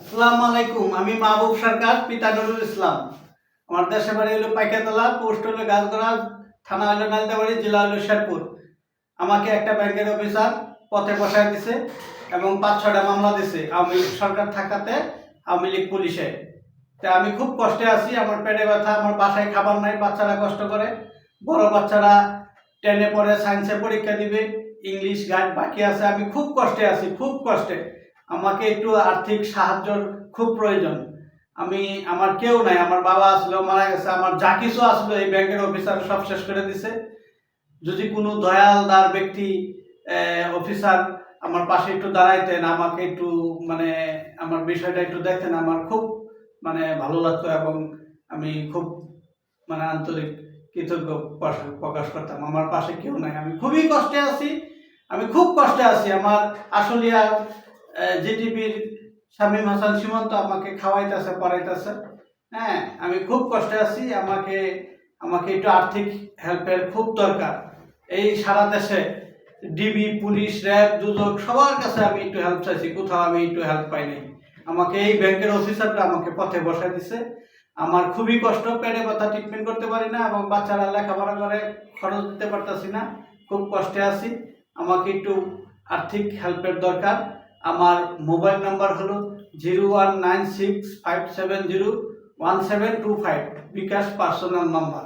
আসসালামু আলাইকুম, আমি মাহবুব সরকার, পিতা নুরুল ইসলাম। আমার দেশে বাড়ি হলো পাইকাতলা, পোস্ট হলো গাছগড়া থানা হলো নালদাবাড়ি, জেলা হলো শেরপুর। আমাকে একটা ব্যাংকের অফিসার পথে বসায় দিছে এবং পাঁচ ছটা মামলা দিছে আওয়ামী লীগ সরকার থাকাতে, আওয়ামী লীগ পুলিশে। তা আমি খুব কষ্টে আছি, আমার পেটে ব্যথা, আমার বাসায় খাবার নাই, বাচ্চারা কষ্ট করে। বড় বাচ্চারা টেনে পড়ে, সায়েন্সে পরীক্ষা দিবে, ইংলিশ গাইড বাকি আছে, আমি খুব কষ্টে আছি, খুব কষ্টে। আমাকে একটু আর্থিক সাহায্যর খুব প্রয়োজন। আমি, আমার কেউ নাই, আমার বাবা আসলো মারা গেছে, আমার যা কিছু আসলো এই ব্যাংকের অফিসার সব শেষ করে দিছে। যদি কোনো দয়ালদার ব্যক্তি অফিসার আমার পাশে একটু দাঁড়াইতেন, আমাকে একটু মানে আমার বিষয়টা একটু দেখতেন, আমার খুব মানে ভালো লাগতো এবং আমি খুব মানে আন্তরিক কৃতজ্ঞ প্রকাশ- করতাম। আমার পাশে কেউ নাই। আমি খুবই কষ্টে আছি, আমি খুব কষ্টে আছি। আমার আসলিয়া জিটিপির শামীম হাসান সীমন্ত আমাকে খাওয়াইতেছে, পড়াইতেছে। হ্যাঁ আমি খুব কষ্টে আছি। আমাকে আমাকে একটু আর্থিক হেল্পের খুব দরকার। এই সারা দেশে ডিবি পুলিশ, র্যাব, দুদক, সবার কাছে আমি একটু হেল্প চাইছি। কোথাও আমি একটু হেল্প পাইনি। আমাকে এই ব্যাংকের অফিসারটা আমাকে পথে বসায় দিছে। আমার খুবই কষ্ট, পেটে ব্যথা ট্রিটমেন্ট করতে পারি না এবং বাচ্চারা লেখাপড়া করে খরচ দিতে পারতাছি না। খুব কষ্টে আছি। আমাকে একটু আর্থিক হেল্পের দরকার। আমার মোবাইল নাম্বার হলো zero one nine six five seven zero one seven two five bKash personal number.